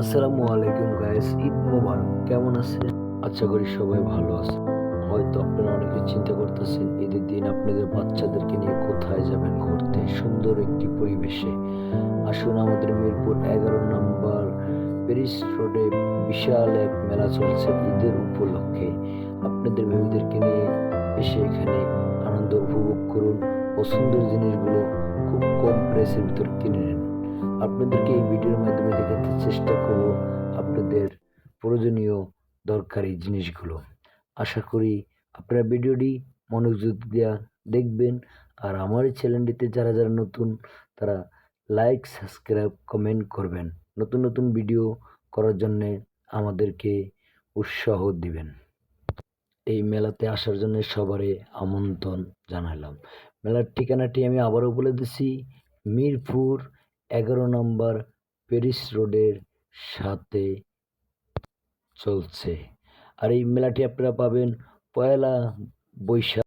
আসসালামু আলাইকুম গাইস ঈদ মোবারক, কেমন আছেন? আশা করি সবাই ভালো আছে হয়তো আপনারা অনেকে চিন্তা করতেছেন, ঈদের দিন আপনাদের বাচ্চাদেরকে নিয়ে কোথায় যাবেন ঘুরতে? সুন্দর একটি পরিবেশে। আসুন আমাদের মিরপুর এগারো নম্বর প্যারিস রোডে বিশাল এক মেলা চলছে ঈদের উপলক্ষে। আপনাদের বেবিদেরকে নিয়ে এসে এখানে আনন্দ উপভোগ করুন। পছন্দের জিনিসগুলো খুব কম প্রাইসের ভিতর কিনে নেন। আপনাদেরকে এই ভিডিওর মাধ্যমে দেখাতে চেষ্টা করব আপনাদের প্রয়োজনীয় দরকারি জিনিসগুলো। আশা করি আপনারা ভিডিওটি মনোযোগ দেওয়া দেখবেন আর আমার এই চ্যানেলটিতে যারা যারা নতুন, তারা লাইক, সাবস্ক্রাইব, কমেন্ট করবেন। নতুন নতুন ভিডিও করার জন্যে আমাদেরকে উৎসাহ দিবেন। এই মেলাতে আসার জন্য সবারই আমন্ত্রণ জানালাম মেলার ঠিকানাটি আমি আবারও বলে দিছি, মিরপুর এগারো নম্বর প্যারিস রোডের সাথে চলছে। আর এই মেলাটি আপনারা পাবেন পয়লা বৈশাখ